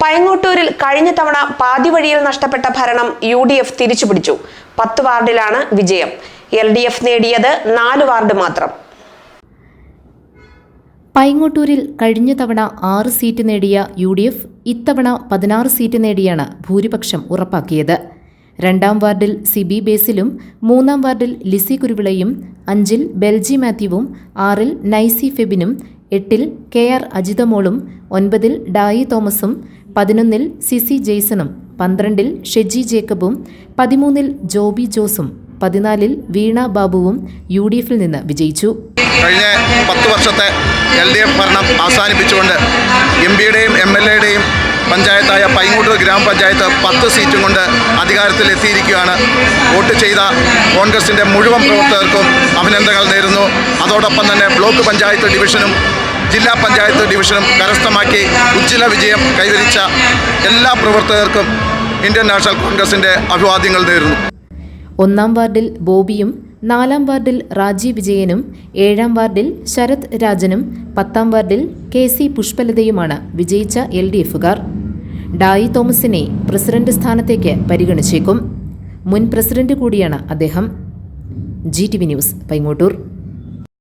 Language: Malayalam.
പയങ്ങോട്ടൂരിൽ കഴിഞ്ഞ തവണ പാതിവഴിയിൽ നഷ്ടപ്പെട്ട ഭരണം യു ഡി എഫ് തിരിച്ചുപിടിച്ചു. പത്ത് വാർഡിലാണ് വിജയം. എൽ ഡി എഫ് നേടിയത് നാല് വാർഡ് മാത്രം. പൈങ്ങോട്ടൂരിൽ കഴിഞ്ഞ തവണ ആറ് സീറ്റ് നേടിയ യു ഡി എഫ് ഇത്തവണ പതിനാറ് സീറ്റ് നേടിയാണ് ഭൂരിപക്ഷം ഉറപ്പാക്കിയത്. രണ്ടാം വാർഡിൽ സിബി ബേസിലും മൂന്നാം വാർഡിൽ ലിസി കുരുവിളയും അഞ്ചിൽ ബെൽജി മാത്യുവും ആറിൽ നൈസി ഫെബിനും എട്ടിൽ കെ ആർ അജിതമോളും ഒൻപതിൽ ഡായി തോമസും പതിനൊന്നിൽ സിസി ജെയ്സണും പന്ത്രണ്ടിൽ ഷെജി ജേക്കബും പതിമൂന്നിൽ ജോബി ജോസും പതിനാലിൽ വീണ ബാബുവും യു ഡി എഫിൽ നിന്ന് വിജയിച്ചു. കഴിഞ്ഞ പത്ത് വർഷത്തെ എൽ ഡി എഫ് ഭരണം അവസാനിപ്പിച്ചുകൊണ്ട് എം പിയുടെയും എം എൽ എയുടെയും പഞ്ചായത്തായ പൈങ്ങോട്ടൂർ ഗ്രാമപഞ്ചായത്ത് പത്ത് സീറ്റും കൊണ്ട് അധികാരത്തിൽ എത്തിയിരിക്കുകയാണ് വോട്ട് ചെയ്ത കോൺഗ്രസിന്റെ മുഴുവൻ പ്രവർത്തകർക്കും അഭിനന്ദനങ്ങൾ നേരുന്നു. അതോടൊപ്പം തന്നെ ബ്ലോക്ക് പഞ്ചായത്ത് ഡിവിഷനും ജില്ലാ പഞ്ചായത്ത് ഡിവിഷനും കരസ്ഥമാക്കി ഉജ്ജ്വല വിജയം കൈവരിച്ച എല്ലാ പ്രവർത്തകർക്കും ഇന്ത്യൻ നാഷണൽ കോൺഗ്രസിന്റെ അഭിവാദ്യങ്ങൾ നേരുന്നു. ഒന്നാം വാർഡിൽ ബോബിയും നാലാം വാർഡിൽ റാജി വിജയനും ഏഴാം വാർഡിൽ ശരത് രാജനും പത്താം വാർഡിൽ കെ സി പുഷ്പലതയുമാണ് വിജയിച്ച എൽ ഡി എഫുകാർ. ഡായി തോമസിനെ പ്രസിഡന്റ് സ്ഥാനത്തേക്ക് പരിഗണിച്ചേക്കും. മുൻ പ്രസിഡന്റ് കൂടിയാണ് അദ്ദേഹം. G T V news Paingottoor.